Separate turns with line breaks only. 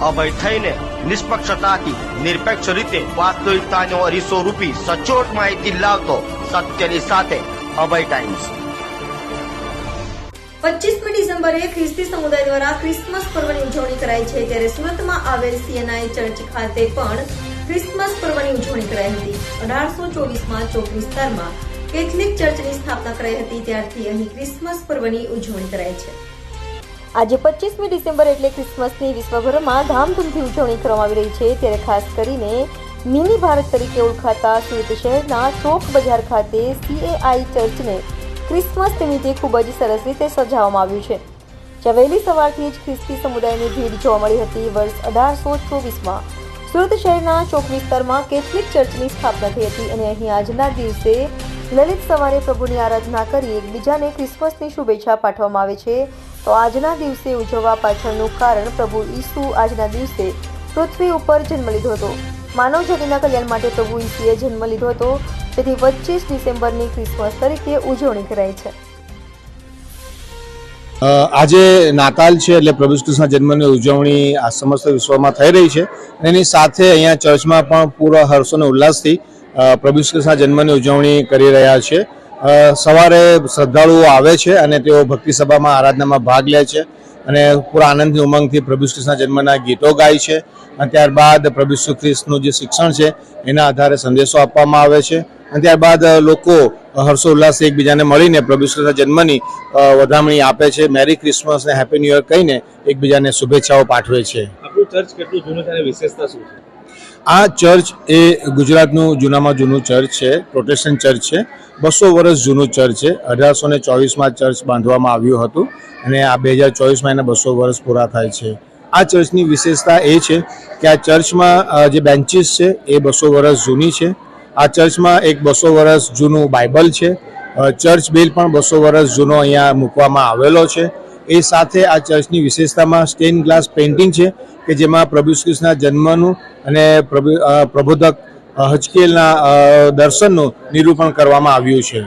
અભય થઈને નિષ્પક્ષતાથી નિરપેક્ષ રીતે વાસ્તવિકતાનો અરીસો રૂપી સચોટ માહિતી લાવતો સત્યની સાથે અભય ટાઈમ્સ.
પચીસમી ડિસેમ્બરે ખ્રિસ્તી સમુદાય દ્વારા ક્રિસમસ પર્વની ઉજવણી કરાઈ છે, ત્યારે સુરતમાં આવેલ સીએનઆઈ ચર્ચ ખાતે પણ ક્રિસમસ પર્વની ઉજવણી કરાઈ હતી. અઢારસો ચોવીસમાં ચોક વિસ્તારમાં કેથલિક ચર્ચની સ્થાપના કરાઈ હતી, ત્યારથી અહીં ક્રિસમસ પર્વની ઉજવણી કરાય છે. આજે પચીસમી ડિસેમ્બર એટલે ક્રિસમસની વિશ્વભરમાં ધામધૂમથી ઉજવણી કરવામાં આવી રહી છે. ત્યારે ખાસ કરીને મિની ભારત તરીકે ઓળખાતા સુરત શહેરના ચોક બજાર ખાતે સીએઆઈ ચર્ચને ક્રિસમસ નિમિત્તે ખૂબ જ સરસ રીતે સજાવવામાં આવ્યું છે. જ્યાં વહેલી સવારથી જ ખ્રિસ્તી સમુદાયની ભીડ જોવા મળી હતી. વર્ષ અઢારસો ચોવીસમાં સુરત શહેરના ચોક વિસ્તારમાં કેથલિક ચર્ચની સ્થાપના થઈ હતી અને અહીં આજના દિવસે લલિત સવારે પ્રભુની આરાધના કરી એકબીજાને ક્રિસમસની શુભેચ્છા પાઠવવામાં આવે છે. તો આજના દિવસે ઉજવવા પાછળનું કારણ પ્રભુ ઈસુ આજના દિવસે પૃથ્વી ઉપર જન્મ લીધો હતો. માનવ જાતિના કલ્યાણ માટે પ્રભુ ઈસુએ જન્મ લીધો હતો. તેથી પચીસ ડિસેમ્બરની ક્રિસમસ તરીકે ઉજવણી કરાય છે.
આજે નાતાલ છે એટલે પ્રભુ કૃષ્ણ જન્મની ઉજવણી આ સમસ્ત વિશ્વમાં થઈ રહી છે. એની સાથે અહીંયા ચર્ચમાં પણ પૂરા હર્ષ અને ઉલ્લાસથી પ્રભુ કૃષ્ણ જન્મની ઉજવણી કરી રહ્યા છે. સવારે શ્રદ્ધાળુઓ આવે છે અને તેઓ ભક્તિ સભામાં આરાધનામાં ભાગ લે છે અને પૂરા આનંદની ઉમંગથી પ્રભુ કૃષ્ણના જન્મના ગીતો ગાય છે અને ત્યારબાદ પ્રભુ કૃષ્ણનું જે શિક્ષણ છે એના આધારે સંદેશો આપવામાં આવે છે અને ત્યારબાદ લોકો હર્ષોલ્લાસ એકબીજાને મળીને પ્રભુ કૃષ્ણના જન્મની વધામણી આપે છે. મેરી ક્રિસમસ અને હેપી ન્યૂ યર કહીને એકબીજાને શુભેચ્છાઓ પાઠવે છે.
આપણું ચર્ચ કેટલું જૂનું વિશેષતા શું છે?
આ ચર્ચ એ ગુજરાતનું જૂનામાં જૂનું ચર્ચ છે, પ્રોટેસ્ટન્ટ ચર્ચ છે. બસો વર્ષ જૂનું ચર્ચ છે. અઢારસો ને ચોવીસમાં ચર્ચ બાંધવામાં આવ્યું હતું અને આ બે હજાર ચોવીસમાં એને બસો વર્ષ પૂરા થાય છે. આ ચર્ચની વિશેષતા એ છે કે આ ચર્ચમાં જે બેન્ચીસ છે એ બસો વર્ષ જૂની છે. આ ચર્ચમાં એક બસો વર્ષ જૂનું બાઇબલ છે. ચર્ચ બેલ પણ બસો વર્ષ જૂનો અહીંયા મૂકવામાં આવેલો છે. એ સાથે આ ચર્ચની વિશેષતામાં સ્ટેન ગ્લાસ પેઇન્ટિંગ છે કે જેમાં પ્રભુ કૃષ્ણના જન્મનું અને પ્રભુ પ્રબોધક હચકેલના દર્શનનું નિરૂપણ કરવામાં આવ્યું છે.